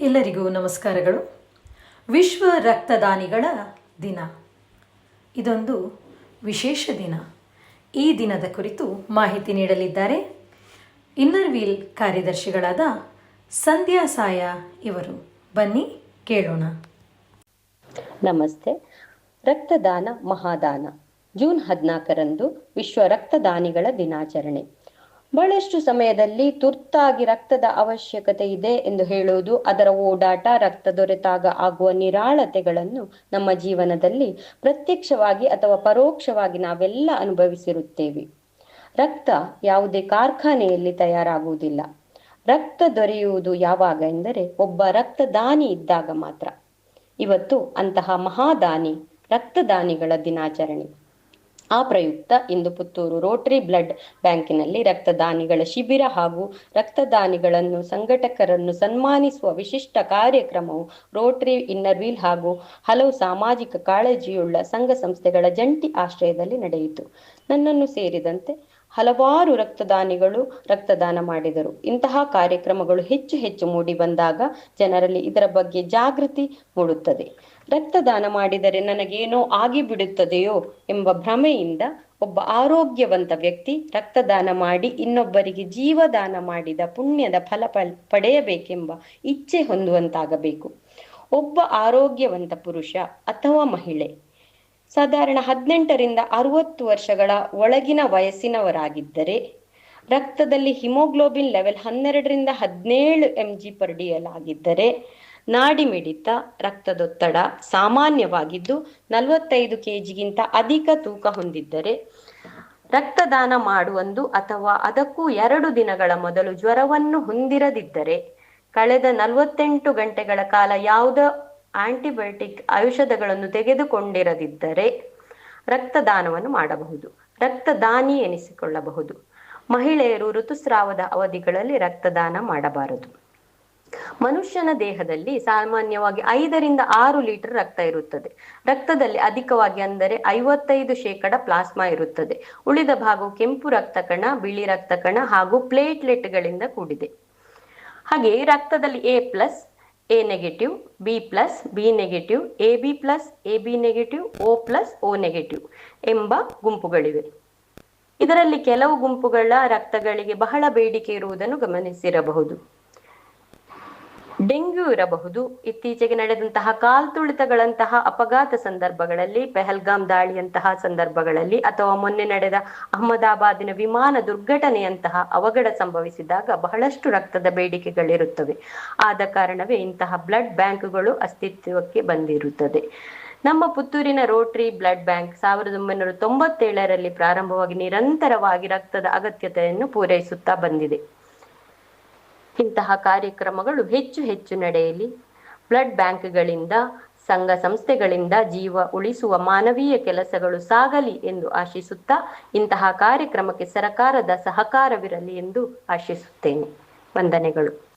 ಎಲ್ಲರಿಗೂ ನಮಸ್ಕಾರಗಳು. ವಿಶ್ವ ರಕ್ತದಾನಿಗಳ ದಿನ. ಇದೊಂದು ವಿಶೇಷ ದಿನ. ಈ ದಿನದ ಕುರಿತು ಮಾಹಿತಿ ನೀಡಲಿದ್ದಾರೆ ಇನ್ನರ್ ವೀಲ್ ಕಾರ್ಯದರ್ಶಿಗಳಾದ ಸಂಧ್ಯಾ ಸಾಯ ಇವರು. ಬನ್ನಿ, ಕೇಳೋಣ. ನಮಸ್ತೆ. ರಕ್ತದಾನ ಮಹಾದಾನ. ಜೂನ್ ಹದಿನಾಲ್ಕರಂದು ವಿಶ್ವ ರಕ್ತದಾನಿಗಳ ದಿನಾಚರಣೆ. ಬಹಳಷ್ಟು ಸಮಯದಲ್ಲಿ ತುರ್ತಾಗಿ ರಕ್ತದ ಅವಶ್ಯಕತೆ ಇದೆ ಎಂದು ಹೇಳುವುದು ಅದರ ಓಡಾಟ, ರಕ್ತ ದೊರೆತಾಗ ಆಗುವ ನಿರಾಳತೆಗಳನ್ನು ನಮ್ಮ ಜೀವನದಲ್ಲಿ ಪ್ರತ್ಯಕ್ಷವಾಗಿ ಅಥವಾ ಪರೋಕ್ಷವಾಗಿ ನಾವೆಲ್ಲ ಅನುಭವಿಸಿರುತ್ತೇವೆ. ರಕ್ತ ಯಾವುದೇ ಕಾರ್ಖಾನೆಯಲ್ಲಿ ತಯಾರಾಗುವುದಿಲ್ಲ. ರಕ್ತ ದೊರೆಯುವುದು ಯಾವಾಗ ಎಂದರೆ ಒಬ್ಬ ರಕ್ತದಾನಿ ಇದ್ದಾಗ ಮಾತ್ರ. ಇವತ್ತು ಅಂತಹ ಮಹಾದಾನಿ, ರಕ್ತದಾನಿಗಳ ದಿನಾಚರಣೆ. ಆ ಪ್ರಯುಕ್ತ ಇಂದು ಪುತ್ತೂರು ರೋಟರಿ ಬ್ಲಡ್ ಬ್ಯಾಂಕಿನಲ್ಲಿ ರಕ್ತದಾನಿಗಳ ಶಿಬಿರ ಹಾಗೂ ರಕ್ತದಾನಿಗಳನ್ನು ಸಂಘಟಕರನ್ನು ಸನ್ಮಾನಿಸುವ ವಿಶಿಷ್ಟ ಕಾರ್ಯಕ್ರಮವು ರೋಟರಿ ಇನ್ನರ್ ವೀಲ್ ಹಾಗೂ ಹಲವು ಸಾಮಾಜಿಕ ಕಾಳಜಿಯುಳ್ಳ ಸಂಘ ಸಂಸ್ಥೆಗಳ ಜಂಟಿ ಆಶ್ರಯದಲ್ಲಿ ನಡೆಯಿತು. ನನ್ನನ್ನು ಸೇರಿದಂತೆ ಹಲವಾರು ರಕ್ತದಾನಿಗಳು ರಕ್ತದಾನ ಮಾಡಿದರು. ಇಂತಹ ಕಾರ್ಯಕ್ರಮಗಳು ಹೆಚ್ಚು ಹೆಚ್ಚು ಮೂಡಿ ಬಂದಾಗ ಜನರಲ್ಲಿ ಇದರ ಬಗ್ಗೆ ಜಾಗೃತಿ ಮೂಡುತ್ತದೆ. ರಕ್ತದಾನ ಮಾಡಿದರೆ ನನಗೇನೋ ಆಗಿಬಿಡುತ್ತದೆಯೋ ಎಂಬ ಭ್ರಮೆಯಿಂದ ಒಬ್ಬ ಆರೋಗ್ಯವಂತ ವ್ಯಕ್ತಿ ರಕ್ತದಾನ ಮಾಡಿ ಇನ್ನೊಬ್ಬರಿಗೆ ಜೀವದಾನ ಮಾಡಿದ ಪುಣ್ಯದ ಫಲ ಪಡೆಯಬೇಕೆಂಬ ಇಚ್ಛೆ ಹೊಂದುವಂತಾಗಬೇಕು. ಒಬ್ಬ ಆರೋಗ್ಯವಂತ ಪುರುಷ ಅಥವಾ ಮಹಿಳೆ ಸಾಧಾರಣ ಹದಿನೆಂಟರಿಂದ ಅರವತ್ತು ವರ್ಷಗಳ ಒಳಗಿನ ವಯಸ್ಸಿನವರಾಗಿದ್ದರೆ ರಕ್ತದಲ್ಲಿ ಹಿಮೋಗ್ಲೋಬಿನ್ ಲೆವೆಲ್ ಹನ್ನೆರಡರಿಂದ ಹದಿನೇಳು M G per D L ಆಗಿದ್ದರೆ ನಾಡಿ ಮಿಡಿತ, ರಕ್ತದೊತ್ತಡ ಸಾಮಾನ್ಯವಾಗಿದ್ದು ನಲವತ್ತೈದು ಕೆಜಿಗಿಂತ ಅಧಿಕ ತೂಕ ಹೊಂದಿದ್ದರೆ ರಕ್ತದಾನ ಮಾಡುವಂದು ಅಥವಾ ಅದಕ್ಕೂ ಎರಡು ದಿನಗಳ ಮೊದಲು ಜ್ವರವನ್ನು ಹೊಂದಿರದಿದ್ದರೆ ಕಳೆದ ನಲವತ್ತೆಂಟು ಗಂಟೆಗಳ ಕಾಲ ಯಾವುದೋ ಆಂಟಿಬಯೋಟಿಕ್ ಔಷಧಗಳನ್ನು ತೆಗೆದುಕೊಂಡಿರದಿದ್ದರೆ ರಕ್ತದಾನವನ್ನು ಮಾಡಬಹುದು. ರಕ್ತದಾನಿ ಎನಿಸಿಕೊಳ್ಳಬಹುದು. ಮಹಿಳೆಯರು ಋತುಸ್ರಾವದ ಅವಧಿಗಳಲ್ಲಿ ರಕ್ತದಾನ ಮಾಡಬಾರದು. ಮನುಷ್ಯನ ದೇಹದಲ್ಲಿ ಸಾಮಾನ್ಯವಾಗಿ ಐದರಿಂದ ಆರು ಲೀಟರ್ ರಕ್ತ ಇರುತ್ತದೆ. ರಕ್ತದಲ್ಲಿ ಅಧಿಕವಾಗಿ ಅಂದರೆ ಐವತ್ತೈದು ಶೇಕಡ ಪ್ಲಾಸ್ಮಾ ಇರುತ್ತದೆ. ಉಳಿದ ಭಾಗವು ಕೆಂಪು ರಕ್ತ ಕಣ ಬಿಳಿ ರಕ್ತ ಕಣ ಹಾಗೂ ಪ್ಲೇಟ್ಲೆಟ್ಗಳಿಂದ ಕೂಡಿದೆ. ಹಾಗೆ ರಕ್ತದಲ್ಲಿ A plus, A negative, B plus, B negative, A B plus, A B negative, O plus, O negative ಎಂಬ ಗುಂಪುಗಳಿವೆ. ಇದರಲ್ಲಿ ಕೆಲವು ಗುಂಪುಗಳ ರಕ್ತಗಳಿಗೆ ಬಹಳ ಬೇಡಿಕೆ ಇರುವುದನ್ನು ಗಮನಿಸಿರಬಹುದು. ಡೆಂಗ್ಯೂ ಇರಬಹುದು. ಇತ್ತೀಚೆಗೆ ನಡೆದಂತಹ ಕಾಲ್ತುಳಿತಗಳಂತಹ ಅಪಘಾತ ಸಂದರ್ಭಗಳಲ್ಲಿ, ಪೆಹಲ್ಗಾಮ್ ದಾಳಿಯಂತಹ ಸಂದರ್ಭಗಳಲ್ಲಿ ಅಥವಾ ಮೊನ್ನೆ ನಡೆದ ಅಹಮದಾಬಾದಿನ ವಿಮಾನ ದುರ್ಘಟನೆಯಂತಹ ಅವಘಡ ಸಂಭವಿಸಿದಾಗ ಬಹಳಷ್ಟು ರಕ್ತದ ಬೇಡಿಕೆಗಳಿರುತ್ತವೆ. ಆದ ಕಾರಣವೇ ಇಂತಹ ಬ್ಲಡ್ ಬ್ಯಾಂಕ್ಗಳು ಅಸ್ತಿತ್ವಕ್ಕೆ ಬಂದಿರುತ್ತದೆ. ನಮ್ಮ ಪುತ್ತೂರಿನ ರೋಟರಿ ಬ್ಲಡ್ ಬ್ಯಾಂಕ್ ಸಾವಿರದ ಒಂಬೈನೂರ ತೊಂಬತ್ತೇಳರಲ್ಲಿ ಪ್ರಾರಂಭವಾಗಿ ನಿರಂತರವಾಗಿ ರಕ್ತದ ಅಗತ್ಯತೆಯನ್ನು ಪೂರೈಸುತ್ತಾ ಬಂದಿದೆ. ಇಂತಹ ಕಾರ್ಯಕ್ರಮಗಳು ಹೆಚ್ಚು ಹೆಚ್ಚು ನಡೆಯಲಿ. ಬ್ಲಡ್ ಬ್ಯಾಂಕ್ಗಳಿಂದ, ಸಂಘ ಸಂಸ್ಥೆಗಳಿಂದ ಜೀವ ಉಳಿಸುವ ಮಾನವೀಯ ಕೆಲಸಗಳು ಸಾಗಲಿ ಎಂದು ಆಶಿಸುತ್ತಾ ಇಂತಹ ಕಾರ್ಯಕ್ರಮಕ್ಕೆ ಸರಕಾರದ ಸಹಕಾರವಿರಲಿ ಎಂದು ಆಶಿಸುತ್ತೇನೆ. ವಂದನೆಗಳು.